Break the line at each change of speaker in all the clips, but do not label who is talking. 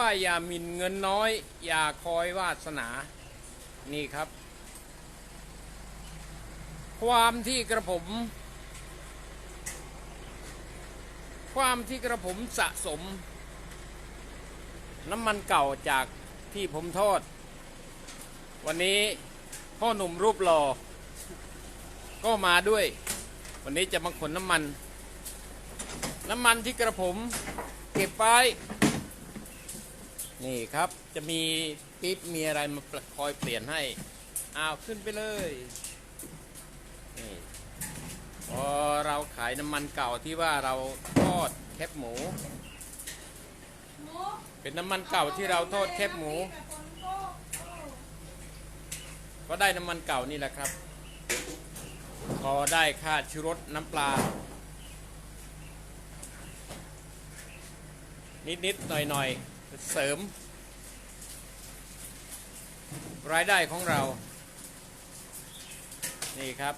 ว่าอย่าหมิ่นเงินน้อย อย่าคอยวาสนา นี่ครับ ความที่กระผม ความที่กระผมสะสม น้ำมันเก่าจากที่ผมทอด วันนี้พ่อหนุ่มรูปหล่อก็มาด้วย วันนี้จะมาขนน้ำมัน น้ำมันที่กระผม เก็บไว้ นี่ครับจะมีปิ๊บมีอะไรมาคอยเปลี่ยนให้อ้าวขึ้นไปเลยนี่พอเราขายน้ำมันเก่าที่ว่าเราทอดแคบหมู เป็นน้ำมันเก่าที่เราทอดแคบหมู ก็ได้น้ำมันเก่านี่แหละครับพอได้ค่าชูรสน้ำปลา นิดๆหน่อยๆ เสริม รายได้ของเรา นี่ครับ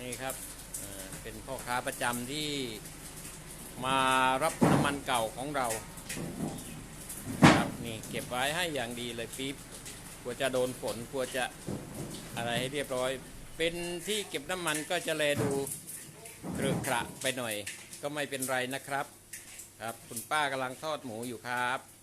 นี่ครับเป็นพ่อค้าประจำที่มารับน้ำมันเก่าของเรา ครับนี่เก็บไว้ให้อย่างดีเลยปี๊บกลัวจะโดนฝนกลัวจะอะไรให้เรียบร้อย เป็นที่เก็บน้ำมันก็จะแลดูเครือขระไปหน่อย ก็ไม่เป็นไรนะครับ ครับ คุณป้ากำลังทอดหมูอยู่ครับ